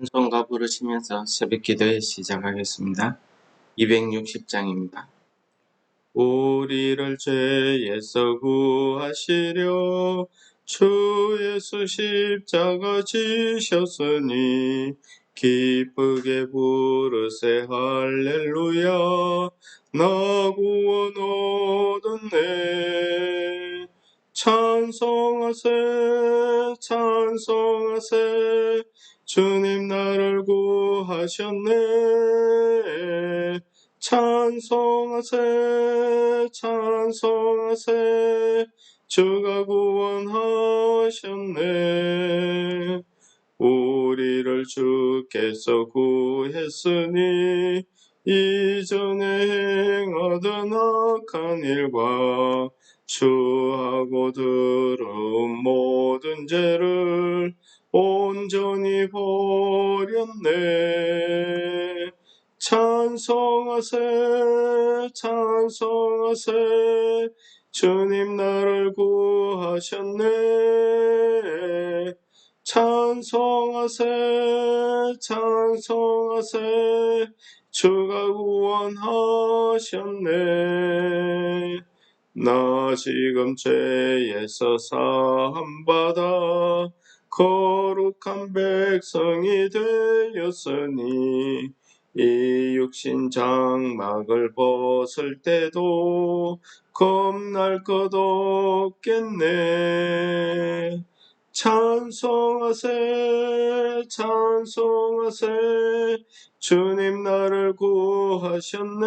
찬송가 부르시면서 새벽 기도에 시작하겠습니다. 260장입니다. 우리를 죄에서 구하시려 주 예수 십자가 지셨으니 기쁘게 부르세 할렐루야 나 구원 얻었네 찬송하세 찬송하세 주님 나를 구하셨네. 찬송하세 찬송하세. 주가 구원하셨네. 우리를 주께서 구했으니 이전에 행하던 악한 일과 주하고 들은 모든 죄를 온전히 버렸네. 찬송하세, 찬송하세, 주님 나를 구하셨네. 찬송하세, 찬송하세, 주가 구원하셨네. 나 지금 죄에서 사함받아 거룩한 백성이 되었으니 이 육신 장막을 벗을 때도 겁날 것 없겠네. 찬송하세, 찬송하세, 주님 나를 구하셨네.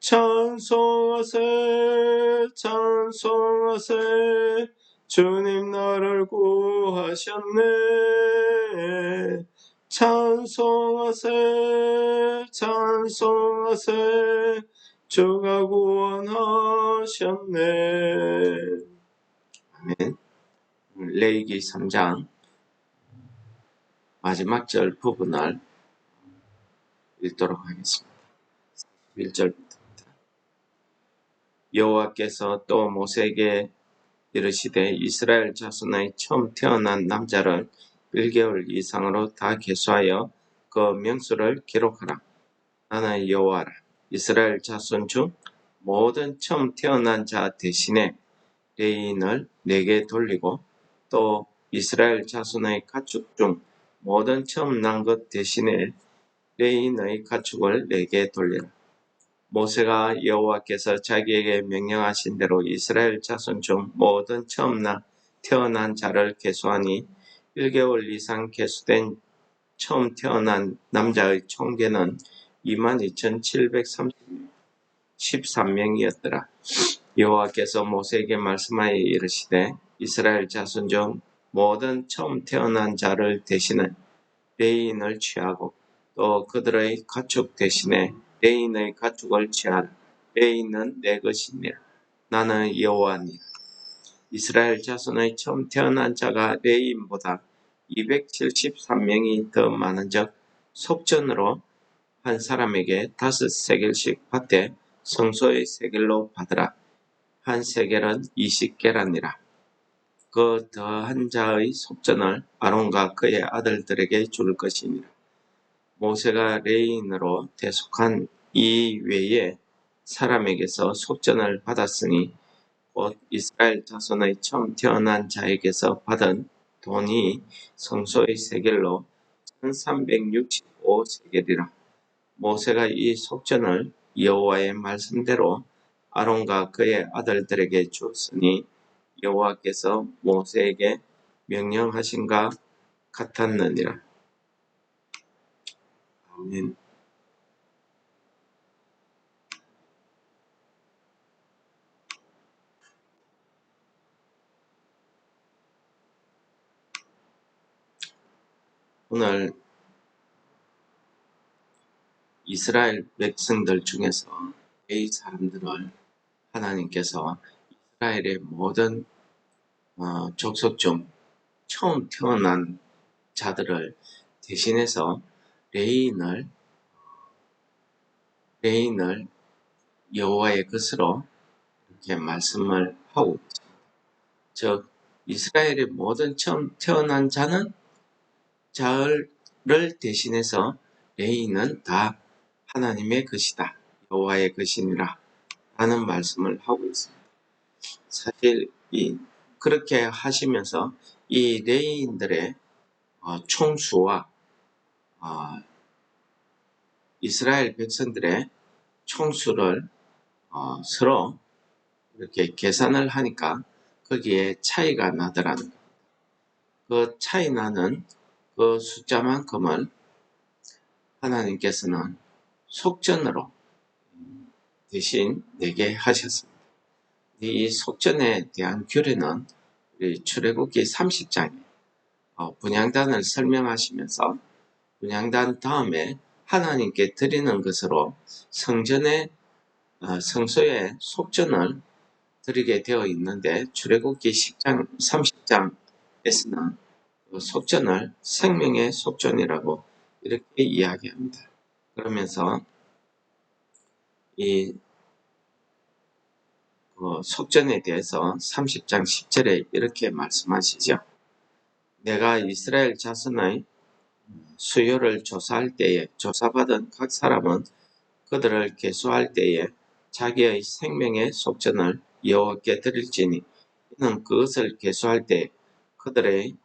찬송하세, 찬송하세, 주님 나를 구하셨네. 찬송하세, 찬송하세, 주가 구원하셨네. 아멘. 레이기 3장 마지막 절 부분을 읽도록 하겠습니다. 1절부터입니다. 여호와께서 또 모세에게 이르시되 이스라엘 자손의 처음 태어난 남자를 1개월 이상으로 다 계수하여 그 명수를 기록하라. 나는 여호와라. 이스라엘 자손 중 모든 처음 태어난 자 대신에 레인을 내게 돌리고 또 이스라엘 자손의 가축 중 모든 처음 난 것 대신에 레인의 가축을 내게 돌리라. 모세가 여호와께서 자기에게 명령하신 대로 이스라엘 자손 중 모든 처음 나 태어난 자를 계수하니 1개월 이상 계수된 처음 태어난 남자의 총계는 22,713명이었더라. 여호와께서 모세에게 말씀하여 이르시되 이스라엘 자손 중 모든 처음 태어난 자를 대신에 레인을 취하고 또 그들의 가축 대신에 레인의 가축을 취하라. 레인은 내 것이니라. 나는 여호와니라. 이스라엘 자손의 처음 태어난 자가 레인보다 273명이 더 많은즉 속전으로 한 사람에게 다섯 세겔씩 받되 성소의 세겔로 받으라. 한 세겔은 20개라니라. 그 더한 자의 속전을 아론과 그의 아들들에게 줄 것이니라. 모세가 레인으로 대속한 이 외에 사람에게서 속전을 받았으니 곧 이스라엘 자손의 처음 태어난 자에게서 받은 돈이 성소의 세겔로 1365세겔이라. 모세가 이 속전을 여호와의 말씀대로 아론과 그의 아들들에게 주었으니 여호와께서 모세에게 명령하신가 같았느니라. 아멘. 오늘 이스라엘 백성들 중에서 이 사람들을 하나님께서 이스라엘의 모든 어, 족속 중 처음 태어난 자들을 대신해서 레인을 레인을 여호와의 것으로 이렇게 말씀을 하고 있습니다. 즉 이스라엘의 모든 처음 태어난 자는 자를 대신해서 레인은 다 하나님의 것이다. 여호와의 것이니라 라는 말씀을 하고 있습니다. 사실 이 그렇게 하시면서 이 레인들의 어, 총수와 어, 이스라엘 백성들의 총수를 어, 서로 이렇게 계산을 하니까 거기에 차이가 나더라는 겁니다. 그 차이 나는 그 숫자만큼을 하나님께서는 속전으로 대신 내게 하셨습니다. 이 속전에 대한 규례는 우리 출애굽기 30장에 어, 분양단을 설명하시면서 분양단 다음에 하나님께 드리는 것으로 성전의 어, 성소의 속전을 드리게 되어 있는데 출애굽기 10장 30장에서는 그 속전을 생명의 속전이라고 이렇게 이야기합니다. 그러면서 이그 속전에 대해서 30장 10절에 이렇게 말씀하시죠. 내가 이스라엘 자손의 수요를 조사할 때에 조사받은 각 사람은 그들을 계수할 때에 자기의 생명의 속전을 여호와께 드릴지니 이는 그것을 계수할 때 그들의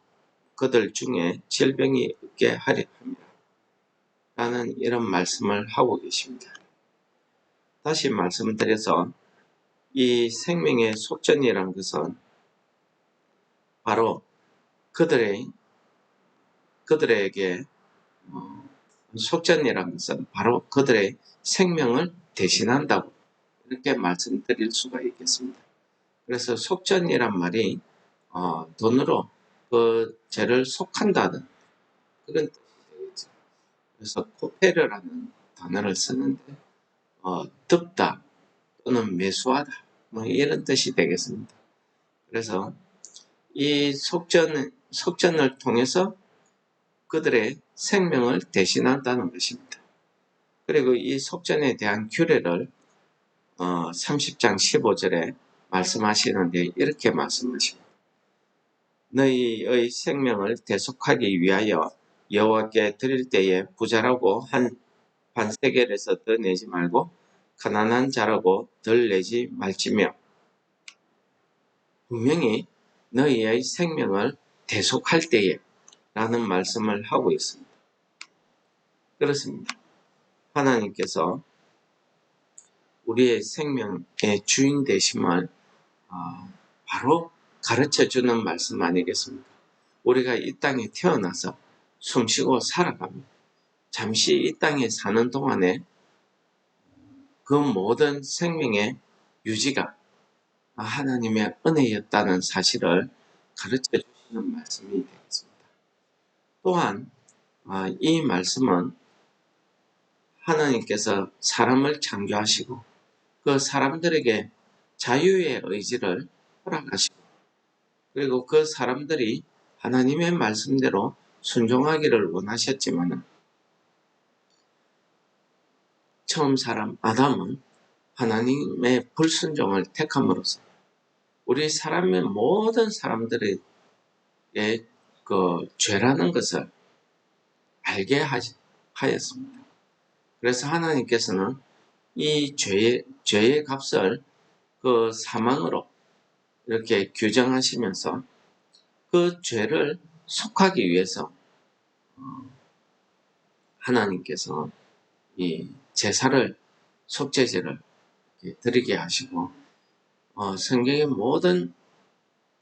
그들 중에 질병이 없게 하려 합니다. 라는 이런 말씀을 하고 계십니다. 다시 말씀드려서 이 생명의 속전이란 것은 바로 그들의 그들에게 어, 속전이란 것은 바로 그들의 생명을 대신한다고 이렇게 말씀드릴 수가 있겠습니다. 그래서 속전이란 말이 어, 돈으로 그 죄를 속한다는 그런 뜻이 되겠죠. 그래서 코페르라는 단어를 쓰는데 어, 덮다 또는 매수하다 뭐 이런 뜻이 되겠습니다. 그래서 이 속전 속전을 통해서 그들의 생명을 대신한다는 것입니다. 그리고 이 속전에 대한 규례를 어, 30장 15절에 말씀하시는데 이렇게 말씀하십니다. 너희의 생명을 대속하기 위하여 여호와께 드릴 때에 부자라고 한 반세겔에서 더 내지 말고 가난한 자라고 덜 내지 말지며 분명히 너희의 생명을 대속할 때에 라는 말씀을 하고 있습니다. 그렇습니다. 하나님께서 우리의 생명의 주인 되심을 어, 바로 가르쳐 주는 말씀 아니겠습니까? 우리가 이 땅에 태어나서 숨쉬고 살아갑니다. 잠시 이 땅에 사는 동안에 그 모든 생명의 유지가 하나님의 은혜였다는 사실을 가르쳐 주시는 말씀이 되겠습니다. 또한 아, 이 말씀은 하나님께서 사람을 창조하시고 그 사람들에게 자유의 의지를 허락하시고 그리고 그 사람들이 하나님의 말씀대로 순종하기를 원하셨지만 처음 사람 아담은 하나님의 불순종을 택함으로써 우리 사람의 모든 사람들의 그 죄라는 것을 알게 하였습니다. 그래서 하나님께서는 이 죄의, 죄의 값을 그 사망으로 이렇게 규정하시면서 그 죄를 속하기 위해서 어, 하나님께서 이 제사를 속죄제를 드리게 하시고 어, 성경의 모든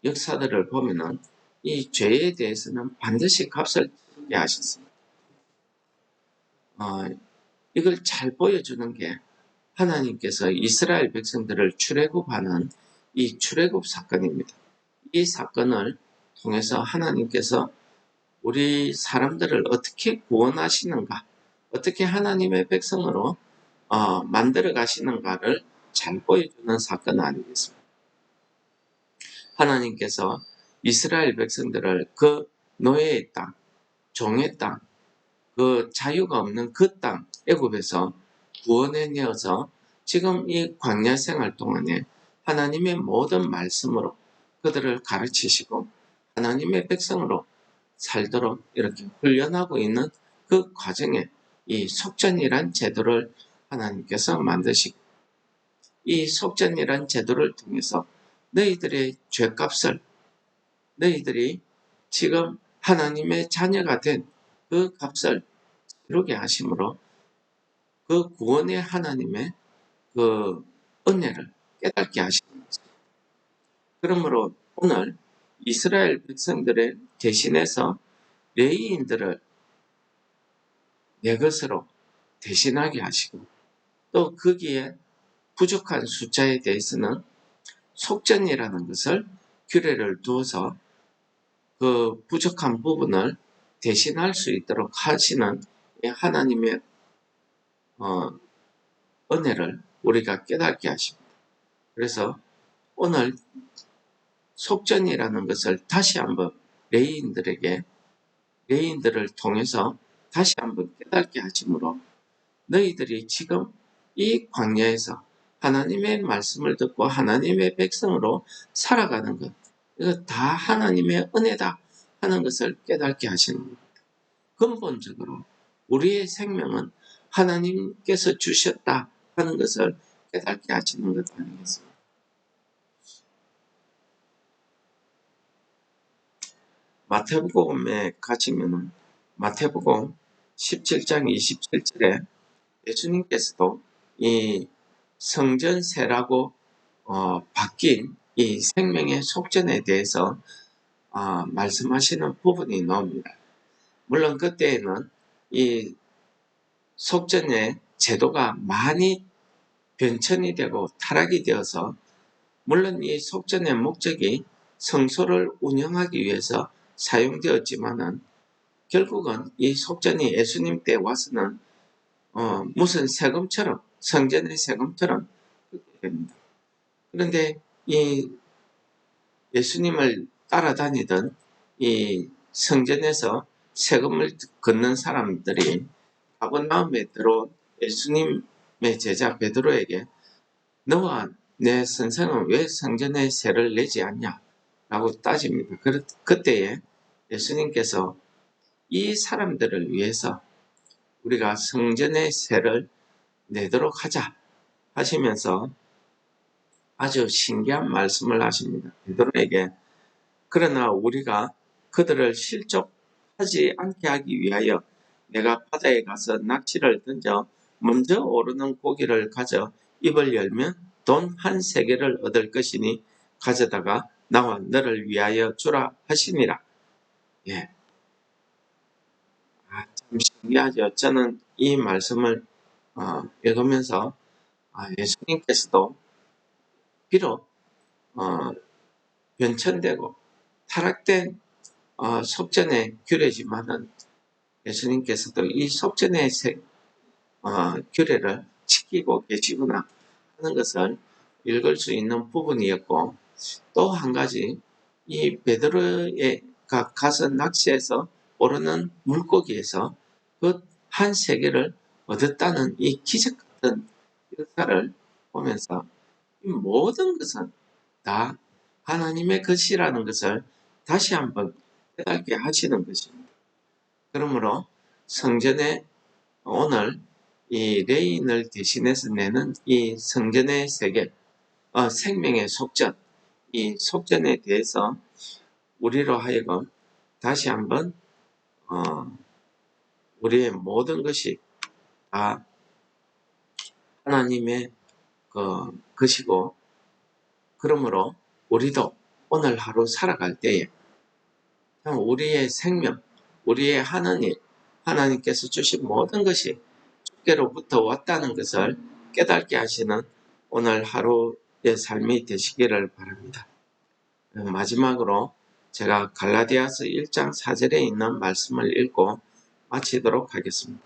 역사들을 보면은 이 죄에 대해서는 반드시 값을 치르게 하셨습니다. 어, 이걸 잘 보여주는 게 하나님께서 이스라엘 백성들을 출애굽하는 이 출애굽 사건입니다. 이 사건을 통해서 하나님께서 우리 사람들을 어떻게 구원하시는가, 어떻게 하나님의 백성으로 어, 만들어 가시는가를 잘 보여주는 사건 아니겠습니까? 하나님께서 이스라엘 백성들을 그 노예의 땅, 종의 땅, 그 자유가 없는 그 땅, 애굽에서 구원해내어서 지금 이 광야 생활 동안에 하나님의 모든 말씀으로 그들을 가르치시고 하나님의 백성으로 살도록 이렇게 훈련하고 있는 그 과정에 이 속전이란 제도를 하나님께서 만드시고 이 속전이란 제도를 통해서 너희들의 죄값을 너희들이 지금 하나님의 자녀가 된 그 값을 이루게 하심으로 그 구원의 하나님의 그 은혜를 깨닫게 하시는 것입니다. 그러므로 오늘 이스라엘 백성들의 대신해서 레이인들을 내 것으로 대신하게 하시고 또 거기에 부족한 숫자에 대해서는 속전이라는 것을 규례를 두어서 그 부족한 부분을 대신할 수 있도록 하시는 하나님의 어, 은혜를 우리가 깨닫게 하십니다. 그래서 오늘 속전이라는 것을 다시 한번 레이인들에게 레이인들을 통해서 다시 한번 깨닫게 하심으로 너희들이 지금 이 광야에서 하나님의 말씀을 듣고 하나님의 백성으로 살아가는 것 이거 다 하나님의 은혜다 하는 것을 깨닫게 하시는 겁니다. 근본적으로 우리의 생명은 하나님께서 주셨다 하는 것을 깨닫게 하시는 것 아니겠습니까? 마태복음에 가시면은 마태복음 17장 27절에 예수님께서도 이 성전세라고 어, 바뀐 이 생명의 속전에 대해서 어, 말씀하시는 부분이 나옵니다. 물론 그때에는 이 속전의 제도가 많이 변천이 되고 타락이 되어서 물론 이 속전의 목적이 성소를 운영하기 위해서 사용되었지만은 결국은 이 속전이 예수님 때 와서는 어, 무슨 세금처럼 성전의 세금처럼 됩니다. 그런데 이 예수님을 따라다니던 이 성전에서 세금을 걷는 사람들이 가버나움에 들어온 예수님의 제자 베드로에게 너와 내 선생은 왜 성전에 세를 내지 않냐? 라고 따집니다. 그, 그때에 예수님께서 이 사람들을 위해서 우리가 성전의 세를 내도록 하자 하시면서 아주 신기한 말씀을 하십니다. 베드로에게 그러나 우리가 그들을 실족하지 않게 하기 위하여 내가 바다에 가서 낚시를 던져 먼저 오르는 고기를 가져 입을 열면 돈 한 세계를 얻을 것이니 가져다가 나와 너를 위하여 주라 하시니라. 예. 아, 참 신기하죠. 저는 이 말씀을 어, 읽으면서 아, 예수님께서도 비록 어, 변천되고 타락된 어, 속전의 규례지만은 예수님께서도 이 속전의 세, 어, 규례를 지키고 계시구나 하는 것을 읽을 수 있는 부분이었고 또 한 가지 이 베드로가 가서 낚시해서 오르는 물고기에서 그 한 세계를 얻었다는 이 기적 같은 역사를 보면서 이 모든 것은 다 하나님의 것이라는 것을 다시 한번 깨닫게 하시는 것입니다. 그러므로 성전에 오늘 이 레인을 대신해서 내는 이 성전의 세계, 어, 생명의 속전, 이 속전에 대해서 우리로 하여금 다시 한번 어, 우리의 모든 것이 다 하나님의 그 것이고 그러므로 우리도 오늘 하루 살아갈 때에 우리의 생명, 우리의 하나님, 하나님께서 주신 모든 것이 주께로부터 왔다는 것을 깨닫게 하시는 오늘 하루의 삶이 되시기를 바랍니다. 마지막으로 제가 갈라디아서 1장 4절에 있는 말씀을 읽고 마치도록 하겠습니다.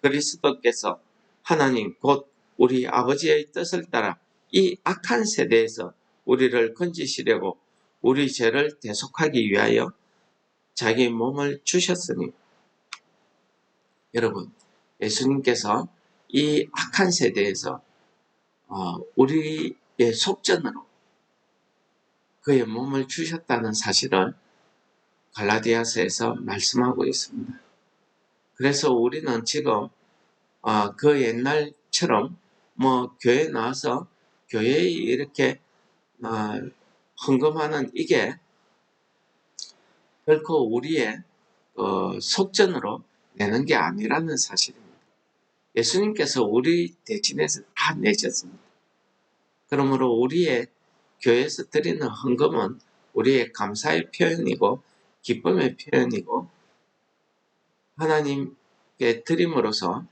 그리스도께서 하나님 곧 우리 아버지의 뜻을 따라 이 악한 세대에서 우리를 건지시려고 우리 죄를 대속하기 위하여 자기 몸을 주셨으니 여러분 예수님께서 이 악한 세대에서 어, 우리의 속전으로 그의 몸을 주셨다는 사실을 갈라디아서에서 말씀하고 있습니다. 그래서 우리는 지금 어, 그 옛날처럼 뭐 교회 나와서 교회에 이렇게 어, 헌금하는 이게 결코 우리의 어, 속전으로 내는 게 아니라는 사실입니다. 예수님께서 우리 대신해서 다 내셨습니다. 그러므로 우리의 교회에서 드리는 헌금은 우리의 감사의 표현이고 기쁨의 표현이고 하나님께 드림으로써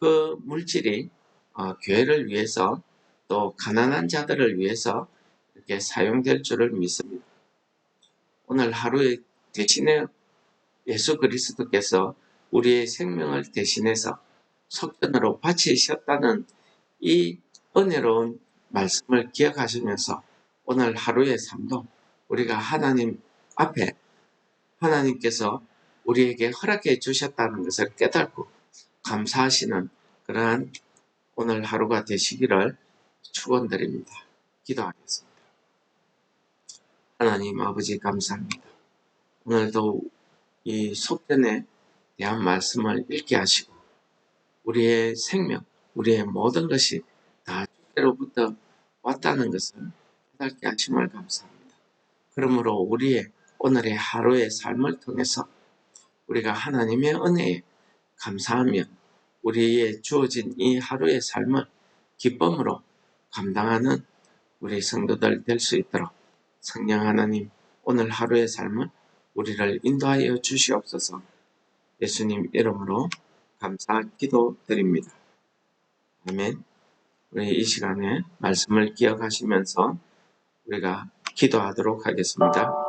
그 물질이 어, 교회를 위해서 또 가난한 자들을 위해서 이렇게 사용될 줄을 믿습니다. 오늘 하루에 대신에 예수 그리스도께서 우리의 생명을 대신해서 속전으로 바치셨다는 이 은혜로운 말씀을 기억하시면서 오늘 하루의 삶도 우리가 하나님 앞에 하나님께서 우리에게 허락해 주셨다는 것을 깨닫고 감사하시는 그러한 오늘 하루가 되시기를 축원드립니다. 기도하겠습니다. 하나님 아버지 감사합니다. 오늘도 이 속전에 대한 말씀을 읽게 하시고 우리의 생명, 우리의 모든 것이 다 주께로부터 왔다는 것을 깨닫게 하심을 감사합니다. 그러므로 우리의 오늘의 하루의 삶을 통해서 우리가 하나님의 은혜에 감사하며 우리의 주어진 이 하루의 삶을 기쁨으로 감당하는 우리 성도들 될 수 있도록 성령 하나님 오늘 하루의 삶을 우리를 인도하여 주시옵소서 예수님 이름으로 감사 기도드립니다. 아멘. 우리 이 시간에 말씀을 기억하시면서 우리가 기도하도록 하겠습니다.